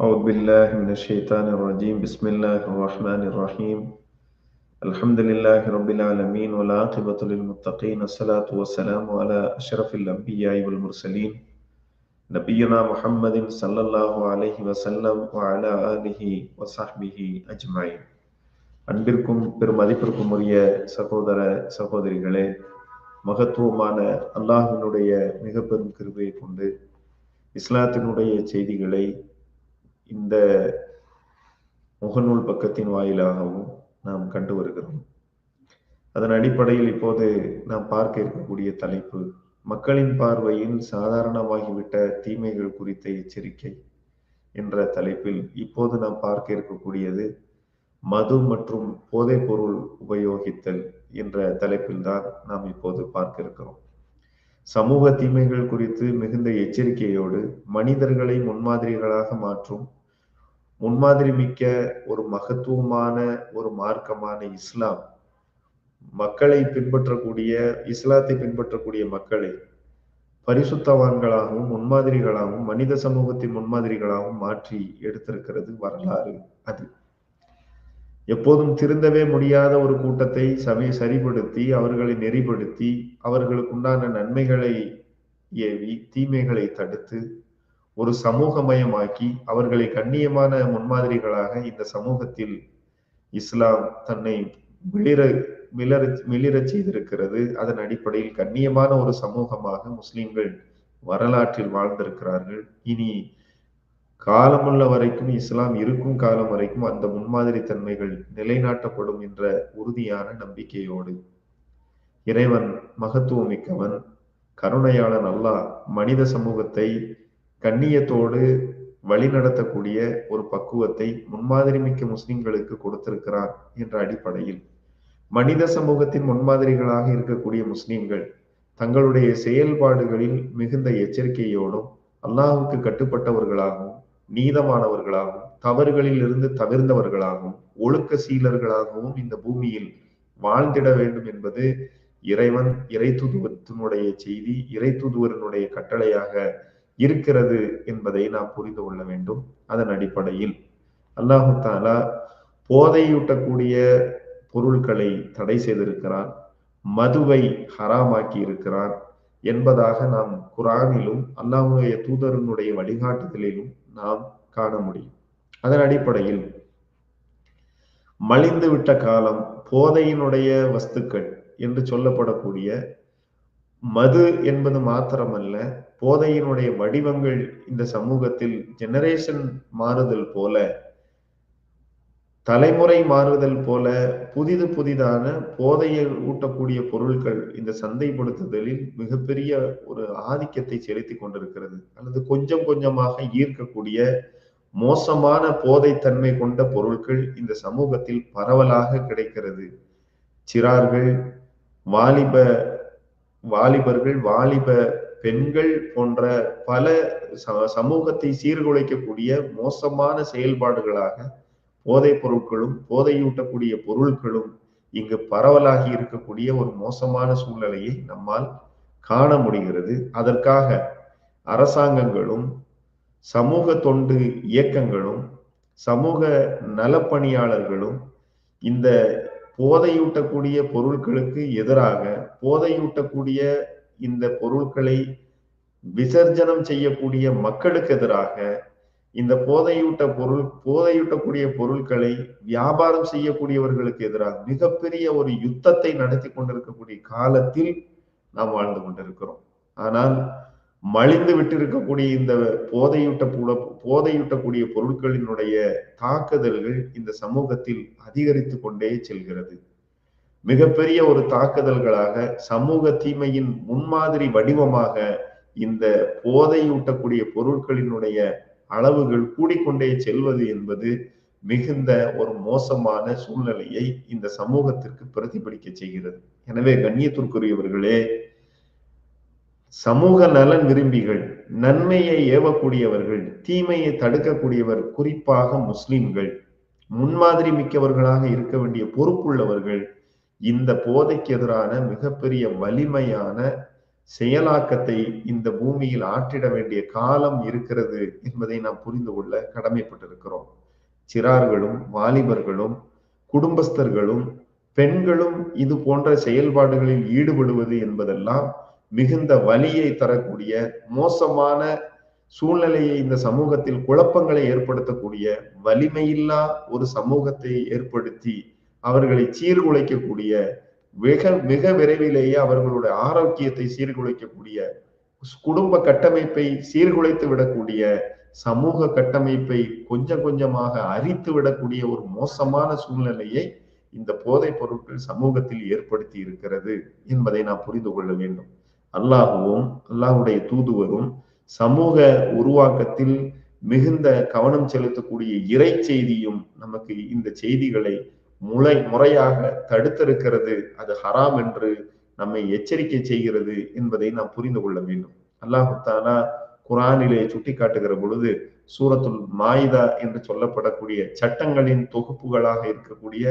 أعوذ بالله من الشيطان الرجيم بسم الله الرحمن الرحيم الحمد لله رب العالمين والعاقبة للمتقين الصلاة والسلام على أشرف الأنبياء والمرسلين نبينا محمد صلى الله عليه وسلم وعلى آله وصحبه أجمعين அன்பிற்கும் பெருமதிப்பிற்கும் உரிய சகோதர சகோதரிகளே மகத்துவமான அல்லாஹினுடைய மிக பெரும் கிருபையை கொண்டு இஸ்லாத்தினுடைய செய்திகளை இந்த முகநூல் பக்கத்தின் வாயிலாகவும் நாம் கண்டு வருகிறோம். அதன் அடிப்படையில் இப்போது நாம் பார்க்க இருக்கக்கூடிய தலைப்பு மக்களின் பார்வையில் சாதாரணமாகிவிட்ட தீமைகள் குறித்த எச்சரிக்கை என்ற தலைப்பில் இப்போது நாம் பார்க்க இருக்கக்கூடியது மது மற்றும் போதைப் பொருள் உபயோகித்தல் என்ற தலைப்பில் தான் நாம் இப்போது பார்க்க இருக்கிறோம். சமூக தீமைகள் குறித்து மிகுந்த எச்சரிக்கையோடு மனிதர்களை முன்மாதிரிகளாக மாற்றும் முன்மாதிரி மிக்க ஒரு மகத்துவமான ஒரு மார்க்கமான இஸ்லாம். மக்களை பின்பற்றக்கூடிய இஸ்லாத்தை பின்பற்றக்கூடிய மக்களை பரிசுத்தவான்களாகவும் முன்மாதிரிகளாகவும் மனித சமூகத்தின் முன்மாதிரிகளாகவும் மாற்றி எடுத்திருக்கிறது வரலாறு அது. எப்போதும் திருந்தவே முடியாத ஒரு கூட்டத்தை சமய சரிப்படுத்தி அவர்களை நெறிப்படுத்தி அவர்களுக்கு உண்டான நன்மைகளை ஏவி தீமைகளை தடுத்து ஒரு சமூகமயமாக்கி அவர்களை கண்ணியமான முன்மாதிரிகளாக இந்த சமூகத்தில் இஸ்லாம் தன்னை மிளிர மிளர மிளிரச் செய்திருக்கிறது. அதன் அடிப்படையில் கண்ணியமான ஒரு சமூகமாக முஸ்லிம்கள் வரலாற்றில் வாழ்ந்திருக்கிறார்கள். இனி காலமுள்ள வரைக்கும் இஸ்லாம் இருக்கும் காலம் வரைக்கும் அந்த முன்மாதிரி தன்மைகள் நிலைநாட்டப்படும் என்ற உறுதியான நம்பிக்கையோடு இறைவன் மகத்துவமிக்கவன் கருணையாளன் அல்லாஹ் மனித சமூகத்தை கண்ணியத்தோடு வழிநடத்தக்கூடிய ஒரு பக்குவத்தை முன்மாதிரி மிக்க முஸ்லிம்களுக்கு கொடுத்திருக்கிறார் என்ற அடிப்படையில் மனித சமூகத்தின் முன்மாதிரிகளாக இருக்கக்கூடிய முஸ்லிம்கள் தங்களுடைய செயல்பாடுகளில் மிகுந்த எச்சரிக்கையோடும் அல்லாஹுக்கு கட்டுப்பட்டவர்களாகவும் நீதமானவர்களாகவும் தவறுகளில் இருந்து தவிர்ந்தவர்களாகவும் ஒழுக்க சீலர்களாகவும் இந்த பூமியில் வாழ்ந்திட வேண்டும் என்பது இறைவன் இறை தூதுவத்தினுடைய செய்தி இறை தூதுவரனுடைய கட்டளையாக இருக்கிறது என்பதை நாம் புரிந்து கொள்ள வேண்டும் அதன் அடிப்படையில். அல்லாஹு தாலா போதையூட்டக்கூடிய பொருட்களை தடை செய்திருக்கிறான் மதுவை ஹராமாக்கி இருக்கிறான் என்பதாக நாம் குரானிலும் அல்லாஹுடைய தூதரனுடைய வழிகாட்டுதலிலும் நாம் காண முடியும். அதன் அடிப்படையில் மலிந்து விட்ட காலம் போதையினுடைய வஸ்துக்கள் என்று சொல்லப்படக்கூடிய மது என்பது மாத்திரமல்ல போதையினுடைய வடிவங்கள் இந்த சமூகத்தில் ஜெனரேஷன் மாறுதல் போல தலைமுறை மாறுதல் போல புதிது புதிதான போதையை ஊட்டக்கூடிய பொருட்கள் இந்த சந்தைப்படுத்துதலில் மிகப்பெரிய ஒரு ஆதிக்கத்தை செலுத்தி கொண்டிருக்கிறது. அல்லது கொஞ்சம் கொஞ்சமாக ஈர்க்கக்கூடிய மோசமான போதைத்தன்மை கொண்ட பொருட்கள் இந்த சமூகத்தில் பரவலாக கிடைக்கிறது. சிறார்கள் வாலிப வாலிபர்கள் வாலிப பெண்கள் போன்ற பல சமூகத்தை சீர்குலைக்கக்கூடிய மோசமான செயல்பாடுகளாக போதைப் பொருட்களும் போதையூட்டக்கூடிய பொருட்களும் இங்கு பரவலாகி இருக்கக்கூடிய ஒரு மோசமான சூழ்நிலையை நம்மால் காண முடிகிறது. அதற்காக அரசாங்கங்களும் சமூக தொண்டு இயக்கங்களும் சமூக நலப்பணியாளர்களும் இந்த போதையூட்டக்கூடிய பொருட்களுக்கு எதிராக போதையூட்டக்கூடிய இந்த பொருட்களை விசர்ஜனம் செய்யக்கூடிய மக்களுக்கு எதிராக இந்த போதையூட்ட பொருள் போதையூட்டக்கூடிய பொருட்களை வியாபாரம் செய்யக்கூடியவர்களுக்கு எதிராக மிகப்பெரிய ஒரு யுத்தத்தை நடத்தி கொண்டிருக்கக்கூடிய காலத்தில் நாம் வாழ்ந்து கொண்டிருக்கிறோம். ஆனால் மலிந்து விட்டிருக்கக்கூடிய இந்த போதையூட்ட போதையூட்டக்கூடிய பொருட்களினுடைய தாக்குதல்கள் இந்த சமூகத்தில் அதிகரித்து கொண்டே செல்கிறது. மிகப்பெரிய ஒரு தாக்குதல்களாக சமூக தீமையின் முன்மாதிரி வடிவமாக இந்த போதையூட்டக்கூடிய பொருட்களினுடைய அளவுகள் கூடிக்கொண்டே செல்வது என்பது மிகுந்த ஒரு மோசமான சூழ்நிலையை இந்த சமூகத்திற்கு பிரதிபலிக்க செய்கிறது. எனவே கண்ணியத்திற்குரியவர்களே சமூக நலன் விரும்பிகள் நன்மையை ஏவக்கூடியவர்கள் தீமையை தடுக்கக்கூடியவர் குறிப்பாக முஸ்லிம்கள். முன்மாதிரி மிக்கவர்களாக இருக்க வேண்டிய பொறுப்புள்ளவர்கள் இந்த போதைக்கு எதிரான மிகப்பெரிய வலிமையான செயலாக்கத்தை இந்த பூமியில் ஆற்றிட வேண்டிய காலம் இருக்கிறது என்பதை நாம் புரிந்து கொள்ள கடமைப்பட்டிருக்கிறோம். சிறார்களும் வாலிபர்களும் குடும்பஸ்தர்களும் பெண்களும் இது போன்ற செயல்பாடுகளில் ஈடுபடுவது என்பதெல்லாம் மிகுந்த வலியை தரக்கூடிய மோசமான சூழ்நிலையை இந்த சமூகத்தில் குழப்பங்களை ஏற்படுத்தக்கூடிய வலிமையில்லா ஒரு சமூகத்தை ஏற்படுத்தி அவர்களை சீர்குலைக்கக்கூடிய மிக மிக விரைவிலேயே அவர்களுடைய ஆரோக்கியத்தை சீர்குலைக்கக்கூடிய குடும்ப கட்டமைப்பை சீர்குலைத்து விடக்கூடிய சமூக கட்டமைப்பை கொஞ்சம் கொஞ்சமாக அரித்து விடக்கூடிய ஒரு மோசமான சூழ்நிலையை இந்த போதைப் பொருட்கள் சமூகத்தில் ஏற்படுத்தி இருக்கிறது என்பதை நாம் புரிந்து கொள்ள வேண்டும். அல்லாஹுவும் அல்லாஹுடைய தூதுவரும் சமூக உருவாக்கத்தில் மிகுந்த கவனம் செலுத்தக்கூடிய இறை செய்தியும் நமக்கு இந்த செய்திகளை முளை முறையாக தடுத்திருக்கிறது. அது ஹராம் என்று நம்மை எச்சரிக்கை செய்கிறது என்பதை நாம் புரிந்து கொள்ள வேண்டும். அல்லாஹு தாலா குரானிலே சுட்டி காட்டுகிற பொழுது சூரத்துல் மாயிதா என்று சொல்லப்படக்கூடிய சட்டங்களின் தொகுப்புகளாக இருக்கக்கூடிய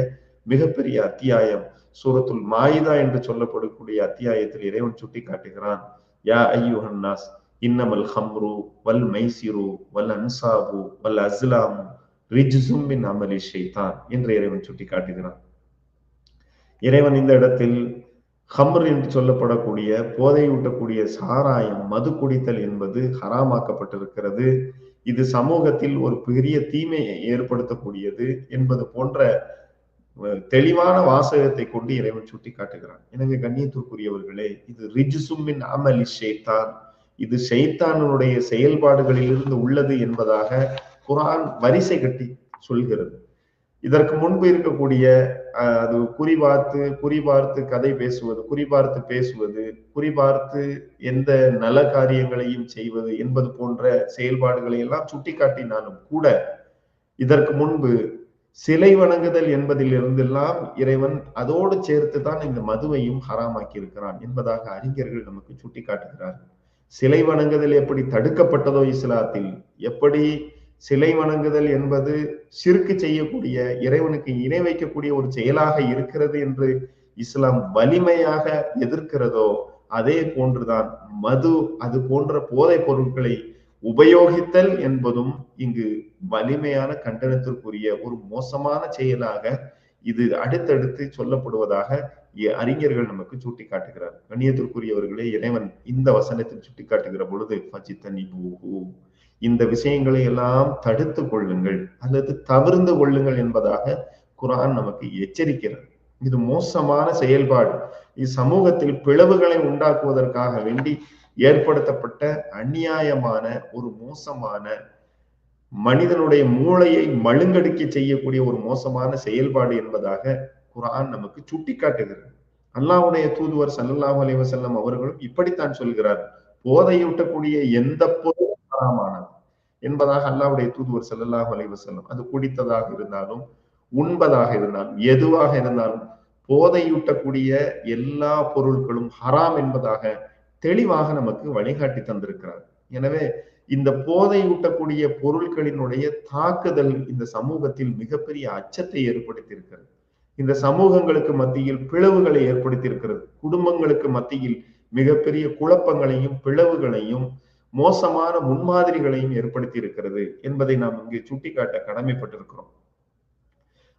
மிகப்பெரிய அத்தியாயம் சூரத்துல் மாயிதா என்று சொல்லப்படக்கூடிய அத்தியாயத்தில் இறைவன் சுட்டி காட்டுகிறான் யா ஐயுஹன்னாஸ் இன்னமல் ஹம்ரு வல் மைசிரு வல் அன்சாபு வல் அஸ்லாமு ரிஜ்சும் மின் அமலி ஷைதான் என்று இறைவன் சுட்டி காட்டுகிறான் இறைவன் இந்த இடத்தில் ஹம்ர் என்று சொல்லப்படக்கூடிய போதையூட்டக்கூடிய சாராயம் மது குடித்தல் என்பது ஹராமாக்கப்பட்டிருக்கிறது. இது சமூகத்தில் ஒரு பெரிய தீமையை ஏற்படுத்தக்கூடியது என்பது போன்ற தெளிவான வாசகத்தை கொண்டு இறைவன் சுட்டி காட்டுகிறான் எனவே கண்ணியத்திற்குரியவர்களே இது ரிஜுசுமின் அமலி ஷேத்தான். இது ஷெய்தானுடைய செயல்பாடுகளிலிருந்து உள்ளது என்பதாக குரான் வரிசை கட்டி சொல்கிறது. இதற்கு முன்பு இருக்கக்கூடிய அது குறிபார்த்து குறிபார்த்து கதை பேசுவது குறிபார்த்து பேசுவது குறிபார்த்து எந்த நல காரியங்களையும் செய்வது என்பது போன்ற செயல்பாடுகளை எல்லாம் சுட்டிக்காட்டினாலும் கூட இதற்கு முன்பு சிலை வணங்குதல் என்பதில் இருந்தெல்லாம் இறைவன் அதோடு சேர்த்து தான் இந்த மதுவையும் ஹராமாக்கி இருக்கிறான் என்பதாக அறிஞர்கள் நமக்கு சுட்டி காட்டுகிறார்கள் சிலை வணங்குதல் எப்படி தடுக்கப்பட்டதோ இஸ்லாத்தில்? எப்படி சிலை வணங்குதல் என்பது சிறுக்கு செய்யக்கூடிய இறைவனுக்கு இணை வைக்கக்கூடிய ஒரு செயலாக இருக்கிறது என்று இஸ்லாம் வலிமையாக எதிர்க்கிறதோ அதே போன்றுதான் மது அது போன்ற போதைப் பொருட்களை உபயோகித்தல் என்பதும் இங்கு வலிமையான கண்டனத்திற்குரிய ஒரு மோசமான செயலாக இது அடுத்தடுத்து சொல்லப்படுவதாக அறிஞர்கள் நமக்கு சுட்டி காட்டுகிறார் கண்ணியத்திற்குரியவர்களே இறைவன் இந்த வசனத்தில் சுட்டி காட்டுகிற பொழுது இந்த விஷயங்களை எல்லாம் தடுத்து கொள்ளுங்கள் அல்லது தவிர்ந்து கொள்ளுங்கள் என்பதாக குரான் நமக்கு எச்சரிக்கிறது இது மோசமான செயல்பாடு. இச்சமூகத்தில் பிளவுகளை உண்டாக்குவதற்காக வேண்டி ஏற்படுத்தப்பட்ட அநியாயமான ஒரு மோசமான மனிதனுடைய மூளையை மழுங்கடிக்க செய்யக்கூடிய ஒரு மோசமான செயல்பாடு என்பதாக குரான் நமக்கு சுட்டிக்காட்டுகிறது. அல்லாவுடைய தூதுவர் சல்லாஹ் அலைவசல்லம் அவர்களும் இப்படித்தான் சொல்கிறார். போதையூட்டக்கூடிய எந்த பொருள் ஹராமானது என்பதாக அல்லாவுடைய தூதுவர் சல்லாஹ் அலைவசல்லம் அது குடித்ததாக இருந்தாலும் உண்பதாக இருந்தாலும் எதுவாக இருந்தாலும் போதையூட்டக்கூடிய எல்லா பொருட்களும் ஹராம் என்பதாக தெளிவாக நமக்கு வழிகாட்டி தந்திருக்கிறார். எனவே இந்த போதை ஊட்டக்கூடிய பொருட்களினுடைய தாக்குதல் இந்த சமூகத்தில் மிகப்பெரிய அச்சத்தை ஏற்படுத்தியிருக்கிறது. இந்த சமூகங்களுக்கு மத்தியில் பிளவுகளை ஏற்படுத்தியிருக்கிறது. குடும்பங்களுக்கு மத்தியில் மிகப்பெரிய குழப்பங்களையும் பிளவுகளையும் மோசமான முன்மாதிரிகளையும் ஏற்படுத்தி இருக்கிறது என்பதை நாம் இங்கே சுட்டிக்காட்ட கடமைப்பட்டிருக்கிறோம்.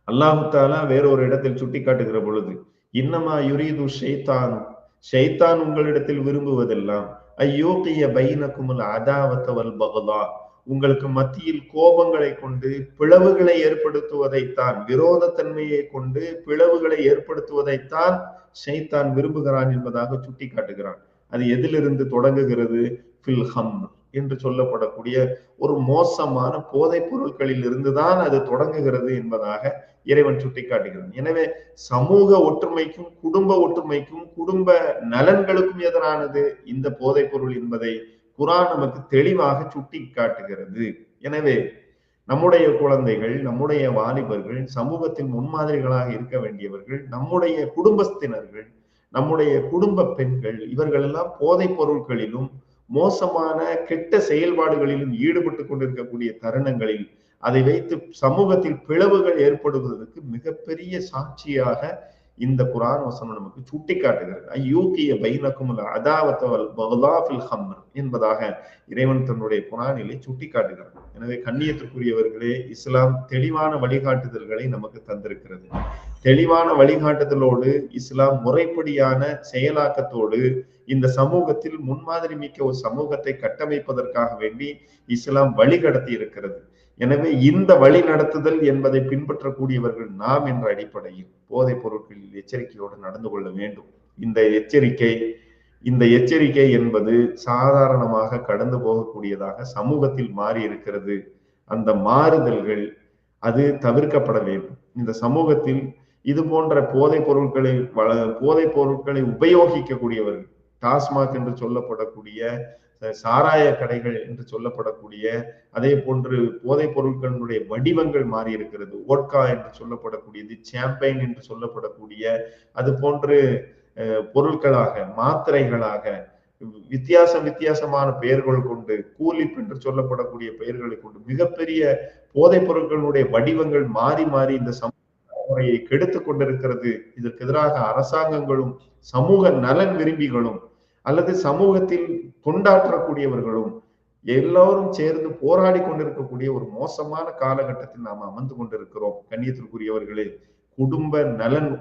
அல்லாஹு தாலா வேறொரு இடத்தில் சுட்டிக்காட்டுகிற பொழுது இன்னமா யுரீது ஷெய்தான் ஷைத்தான் உங்களிடத்தில் விரும்புவதெல்லாம் ஐயோக்கிய பைனக்குமுல் அதாவத்தவல் பகதா உங்களுக்கு மத்தியில் கோபங்களை கொண்டு பிளவுகளை ஏற்படுத்துவதைத்தான் விரோதத்தன்மையை கொண்டு பிளவுகளை ஏற்படுத்துவதைத்தான் ஷைத்தான் விரும்புகிறான் என்பதாக சுட்டி காட்டுகிறான் அது எதிலிருந்து தொடங்குகிறது? ஃபில்ஹம் என்று சொல்லப்படக்கூடிய ஒரு மோசமான போதைப் பொருட்களில் இருந்துதான் அது தொடங்குகிறது என்பதாக இறைவன் சுட்டிக்காட்டுகிறான். எனவே சமூக ஒற்றுமைக்கும் குடும்ப ஒற்றுமைக்கும் குடும்ப நலன்களுக்கும் எதிரானது இந்த போதைப் பொருள் என்பதை குரான் நமக்கு தெளிவாக சுட்டி காட்டுகிறது எனவே நம்முடைய குழந்தைகள் நம்முடைய வாலிபர்கள் சமூகத்தின் முன்மாதிரிகளாக இருக்க வேண்டியவர்கள் நம்முடைய குடும்பத்தினர்கள் நம்முடைய குடும்ப பெண்கள் இவர்கள் எல்லாம் போதைப் பொருட்களிலும் மோசமான கெட்ட செயல்பாடுகளிலும் ஈடுபட்டு கொண்டிருக்கக்கூடிய தருணங்களில் அதை வைத்து சமூகத்தில் பிளவுகள் ஏற்படுவதற்கு மிகப்பெரிய சாட்சியாக இந்த குரான் வசனம் நமக்கு சுட்டி காட்டுகிறது ஐயூக்கிய பைனக்கும் அதாவத்தவல் பகலாஃபில் ஹம்ர் என்பதாக இறைவன் தன்னுடைய குரானிலே சுட்டிக்காட்டுகிறார் எனவே கண்ணியத்திற்குரியவர்களே இஸ்லாம் தெளிவான வழிகாட்டுதல்களை நமக்கு தந்திருக்கிறது. தெளிவான வழிகாட்டுதலோடு இஸ்லாம் முறைப்படியான செயலாக்கத்தோடு இந்த சமூகத்தில் முன்மாதிரி மிக்க ஒரு சமூகத்தை கட்டமைப்பதற்காக வேண்டி இஸ்லாம் வழிகடத்தி இருக்கிறது. எனவே இந்த வழி நடத்துதல் என்பதை பின்பற்றக்கூடியவர்கள் நாம் என்ற அடிப்படையில் போதைப் பொருட்களில் எச்சரிக்கையோடு நடந்து கொள்ள வேண்டும். இந்த எச்சரிக்கை இந்த எச்சரிக்கை என்பது சாதாரணமாக கடந்து போகக்கூடியதாக சமூகத்தில் மாறி இருக்கிறது. அந்த மாறுதல்கள் அது தவிர்க்கப்பட வேண்டும். இந்த சமூகத்தில் இது போன்ற போதைப் பொருட்களை வள போதைப் பொருட்களை உபயோகிக்கக்கூடியவர்கள் டாஸ்மாக் என்று சொல்லப்படக்கூடிய சாராய கடைகள் என்று சொல்லப்படக்கூடிய அதே போன்று போதைப் பொருட்களினுடைய வடிவங்கள் மாறி இருக்கிறது ஓட்கா என்று சொல்லப்படக்கூடியது சாம்பைன் என்று சொல்லப்படக்கூடிய அது போன்று பொருட்களாக மாத்திரைகளாக வித்தியாசம் வித்தியாசமான பெயர்கள் கொண்டு கூலிப் என்று சொல்லப்படக்கூடிய பெயர்களை கொண்டு மிகப்பெரிய போதைப் பொருட்களுடைய வடிவங்கள் மாறி மாறி இந்த முறையை கெடுத்து கொண்டிருக்கிறது. இதற்கு எதிராக அரசாங்கங்களும் சமூக நலன் விரும்பிகளும் அல்லது சமூகத்தில் கொண்டாற்றக்கூடியவர்களும் எல்லோரும் சேர்ந்து போராடி கொண்டிருக்கக்கூடிய ஒரு மோசமான காலகட்டத்தில் நாம் அமர்ந்து கொண்டிருக்கிறோம். கண்ணியத்திற்குரியவர்களே குடும்ப நலன்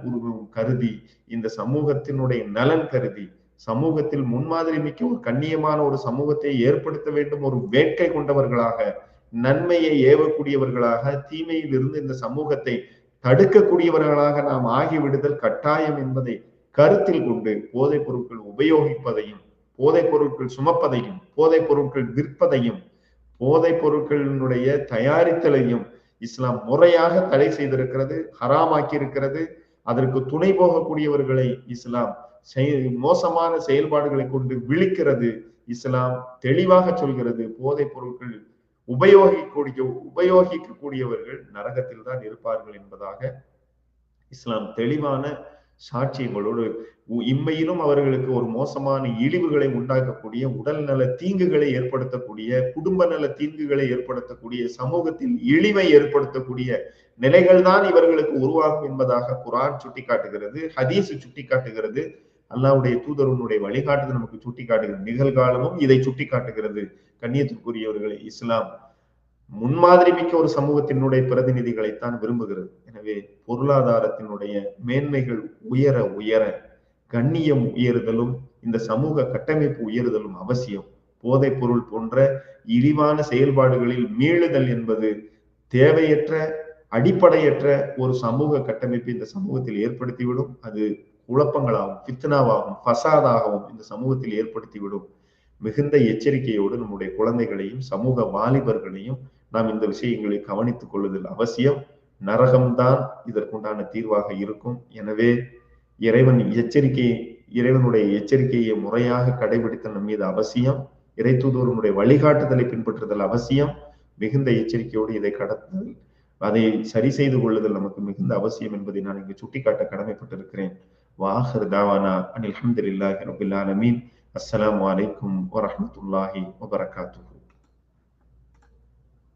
கருதி இந்த சமூகத்தினுடைய நலன் கருதி சமூகத்தில் முன்மாதிரி மிக்க ஒரு கண்ணியமான ஒரு சமூகத்தை ஏற்படுத்த வேண்டும் ஒரு வேட்கை கொண்டவர்களாக நன்மையை ஏவக்கூடியவர்களாக தீமையில் இருந்து இந்த சமூகத்தை தடுக்கக்கூடியவர்களாக நாம் ஆகிவிடுதல் கட்டாயம் என்பதை கருத்தில் கொண்டு போதைப் பொருட்கள் உபயோகிப்பதையும் போதைப் பொருட்கள் சுமப்பதையும் போதைப் பொருட்கள் விற்பதையும் போதைப் பொருட்களினுடைய தயாரித்தலையும் இஸ்லாம் முறையாக தடை செய்திருக்கிறது ஹராமாக்கி இருக்கிறது அதற்கு துணை போகக்கூடியவர்களை இஸ்லாம் மோசமான செயல்பாடுகளை கொண்டு விழிக்கிறது. இஸ்லாம் தெளிவாக சொல்கிறது போதைப் பொருட்கள் உபயோகிக்கூடிய உபயோகிக்கக்கூடியவர்கள் நரகத்தில் தான் இருப்பார்கள் என்பதாக இஸ்லாம் தெளிவான சாட்சியங்களோடு இம்மையிலும் அவர்களுக்கு ஒரு மோசமான இழிவுகளை உண்டாக்கக்கூடிய உடல் நல தீங்குகளை ஏற்படுத்தக்கூடிய குடும்ப நல தீங்குகளை ஏற்படுத்தக்கூடிய சமூகத்தில் இழிவை ஏற்படுத்தக்கூடிய நிலைகள் தான் இவர்களுக்கு உருவாகும் என்பதாக குரான் சுட்டி காட்டுகிறது ஹதீஸ் சுட்டி காட்டுகிறது அல்லாவுடைய தூதருனுடைய வழிகாட்டுதல் நமக்கு சுட்டி காட்டுகிறது நிகழ்காலமும் இதை சுட்டி காட்டுகிறது கண்ணியத்திற்குரியவர்களை இஸ்லாம் முன்மாதிரி மிக்க ஒரு சமூகத்தினுடைய பிரதிநிதிகளைத்தான் விரும்புகிறது. எனவே பொருளாதாரத்தினுடைய மேன்மைகள் உயர உயர கண்ணியம் உயருதலும் இந்த சமூக கட்டமைப்பு உயர்தலும் அவசியம். போதைப் பொருள் போன்ற இழிவான செயல்பாடுகளில் மீளுதல் என்பது தேவையற்ற அடிப்படையற்ற ஒரு சமூக கட்டமைப்பு இந்த சமூகத்தில் ஏற்படுத்திவிடும். அது குழப்பங்களாகவும் பித்னாவாகவும் பசாதாகவும் இந்த சமூகத்தில் ஏற்படுத்திவிடும். மிகுந்த எச்சரிக்கையோடு நம்முடைய குழந்தைகளையும் சமூக வாலிபர்களையும் நாம் இந்த விஷயங்களை கவனித்துக் கொள்ளுதல் அவசியம். நரகம்தான் இதற்குண்டான தீர்வாக இருக்கும். எனவே இறைவன் எச்சரிக்கை இறைவனுடைய எச்சரிக்கையை முறையாக கடைபிடித்தல் நம் மீது அவசியம். இறை தூதுவருடைய வழிகாட்டுதலை பின்பற்றுதல் அவசியம். மிகுந்த எச்சரிக்கையோடு இதை கடத்துதல் அதை சரி செய்து கொள்ளுதல் நமக்கு மிகுந்த அவசியம் என்பதை நான் இங்கு சுட்டிக்காட்ட கடமைப்பட்டிருக்கிறேன். வாஹர் தாவானா அனில் அஹமதுல்லாஹி ரபுல் ஆலமீன். அஸ்ஸலாமு அலைக்கும் வரஹமத்துல்லாஹி வபரகாத்துஹு.